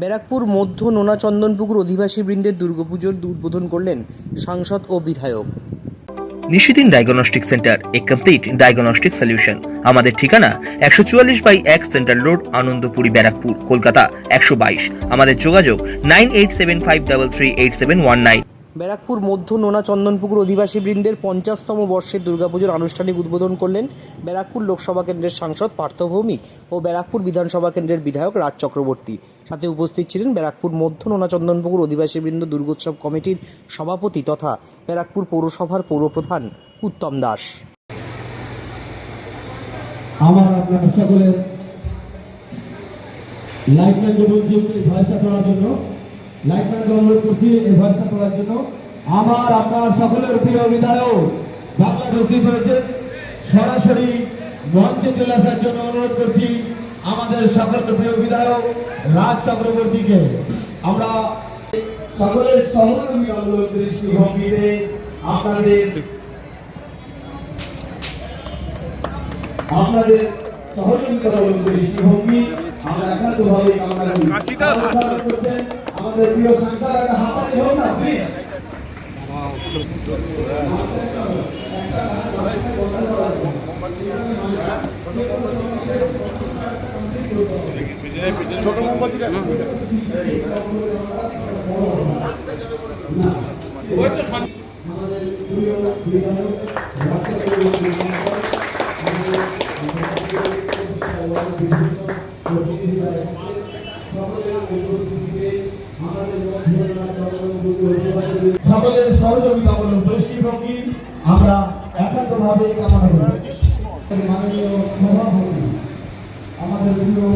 ব্যারাকপুর মধ্য নোনা চন্দনপুকুর অধিবাসী বৃন্দের দুর্গাপুজোর উদ্বোধন করলেন সাংসদ ও বিধায়ক। Nishidin diagnostic centre, a complete diagnostic solution আমাদের ঠিকানা একশো চুয়াল্লিশ বাই এক সেন্ট্রাল রোড, আনন্দপুরি, ব্যারাকপুর, কলকাতা, একশো বাইশ। আমাদের যোগাযোগ nine eight seven five double three eight seven one nine. Barrackpore, Madhya Nona Chandanpukur অধিবাসী বৃন্দের পঞ্চাশতম বর্ষের দুর্গাপুজোর আনুষ্ঠানিক উদ্বোধন করলেন ব্যারাকপুর লোকসভা কেন্দ্রের সাংসদ পার্থ ভৌমিক ও ব্যারাকপুর বিধানসভা কেন্দ্রের বিধায়ক রাজ চক্রবর্তী। সাথে উপস্থিত ছিলেন ব্যারাকপুর, মধ্য নোনা চন্দনপুকুর অধিবাসী বৃন্দ দুর্গোৎসব কমিটির সভাপতি তথা ব্যারাকপুর পৌরসভার পৌরপ্রধান উত্তম দাস। আমার সকলের বলছি তোলার জন্য। লাইটম্যানকে অনুরোধ করছি এই ভয়েসটা তোলার জন্য। আমার আপনার সকলের প্রিয় বিধায়ক বাংলা উপস্থিত হয়েছে সরাসরি মঞ্চে চলে আসার জন্য অনুরোধ করছি আমাদের সকলের প্রিয় বিধায়ক রাজ চক্রবর্তীকে। আমরা সকলের সহযোগিতামূলক দৃষ্টিভঙ্গিতে আপনাদের আপনাদের সহযোগিতামূলক দৃষ্টিভঙ্গি আমরা একান্তভাবে করছেন, আমাদের প্রিয় সাংসদ একটা হাতালি হোক না প্লিজ সকলের সহযোগিতামূলক দৃষ্টিভঙ্গি আমরা একান্তভাবে কামনা করি। মাননীয় সভাপতি, আমাদের প্রিয়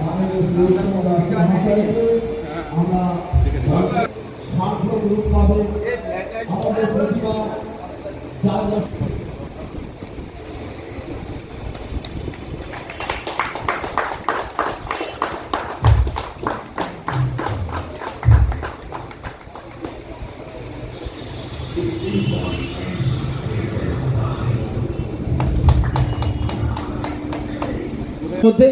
মাননীয় শ্রীরাম দাস মহাশয়কে আমরা আমাদের প্রতিভা যা যা মধ্যে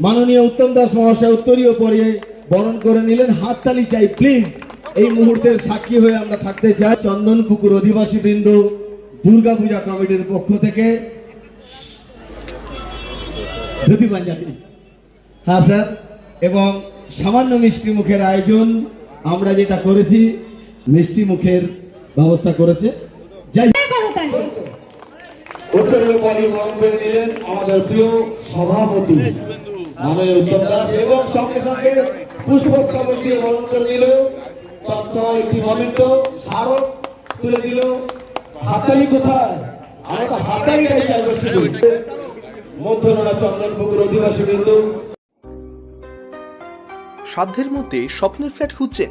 মাননীয় উত্তম দাস মহাশয় উত্তরীয় পরিয়ে বরণ করে নিলেন। হাততালি চাই প্লিজ এই মুহূর্তের সাক্ষী হয়ে আমরা থাকতে চাই চন্দন পুকুর অধিবাসী বৃন্দ দুর্গা পূজা কমিটির পক্ষ থেকে। ধুতি পাঞ্জাবি। হ্যাঁ স্যার। এবং সামান্য মিষ্টি মুখের আয়োজন আমরা যেটা করেছি, মিষ্টি মুখের ব্যবস্থা করেছে। যাই উত্তরের পরি বরণ করে নিলেন আমাদের প্রিয় সভাপতি মাননীয় উত্তম দাস এবং সঙ্গে সঙ্গে পুষ্পস্তবক দিয়ে বরণ করে নিল। তৎসহ একটি মমিত স্মারক তুলে দিল। হাতালি কোথায়? আমরা তো হাতালিটাই চাই শুধু মধ্যনরা চন্দনপুকুর অধিবাসী বিন্দু। সাধ্যের মধ্যে স্বপ্নের ফ্ল্যাট খুঁজছেন।